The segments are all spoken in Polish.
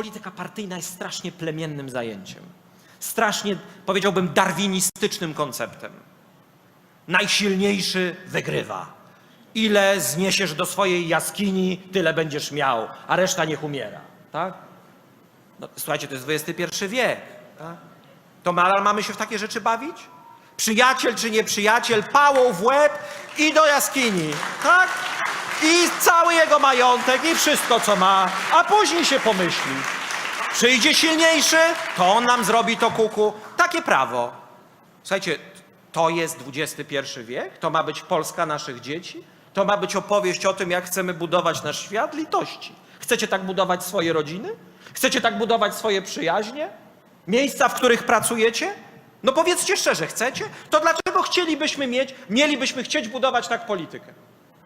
polityka partyjna jest strasznie plemiennym zajęciem. Strasznie, powiedziałbym, darwinistycznym konceptem. Najsilniejszy wygrywa. Ile zniesiesz do swojej jaskini, tyle będziesz miał, a reszta niech umiera. Tak? No, słuchajcie, to jest XXI wiek. Tak? To nadal mamy się w takie rzeczy bawić? Przyjaciel czy nieprzyjaciel, pałą w łeb i do jaskini. Tak? I cały jego majątek i wszystko, co ma, a później się pomyśli. Przyjdzie silniejszy, to on nam zrobi to kuku. Takie prawo. Słuchajcie, to jest XXI wiek? To ma być Polska naszych dzieci? To ma być opowieść o tym, jak chcemy budować nasz świat? Litości. Chcecie tak budować swoje rodziny? Chcecie tak budować swoje przyjaźnie? Miejsca, w których pracujecie? No powiedzcie szczerze, chcecie? To dlaczego chcielibyśmy mieć, mielibyśmy chcieć budować tak politykę?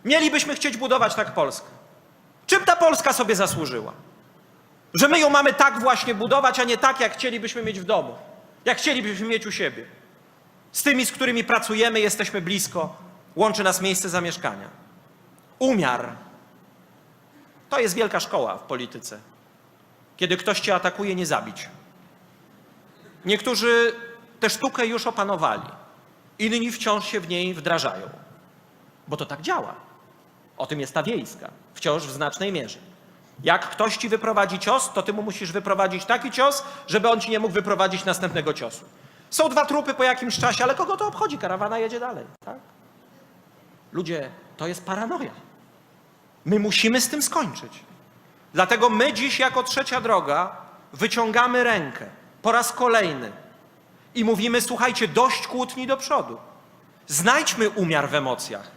Mielibyśmy chcieć budować tak Polskę? Czym ta Polska sobie zasłużyła? Że my ją mamy tak właśnie budować, a nie tak, jak chcielibyśmy mieć w domu, jak chcielibyśmy mieć u siebie. Z tymi, z którymi pracujemy, jesteśmy blisko, łączy nas miejsce zamieszkania. Umiar to jest wielka szkoła w polityce. Kiedy ktoś cię atakuje, nie zabić. Niektórzy tę sztukę już opanowali, inni wciąż się w niej wdrażają, bo to tak działa. O tym jest ta wiejska, wciąż w znacznej mierze. Jak ktoś ci wyprowadzi cios, to ty mu musisz wyprowadzić taki cios, żeby on ci nie mógł wyprowadzić następnego ciosu. Są dwa trupy po jakimś czasie, ale kogo to obchodzi? Karawana jedzie dalej, tak? Ludzie, to jest paranoja. My musimy z tym skończyć. Dlatego my dziś, jako trzecia droga, wyciągamy rękę po raz kolejny i mówimy: słuchajcie, dość kłótni do przodu. Znajdźmy umiar w emocjach,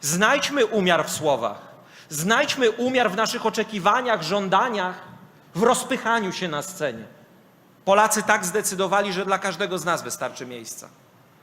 znajdźmy umiar w słowach, znajdźmy umiar w naszych oczekiwaniach, żądaniach, w rozpychaniu się na scenie. Polacy tak zdecydowali, że dla każdego z nas wystarczy miejsca.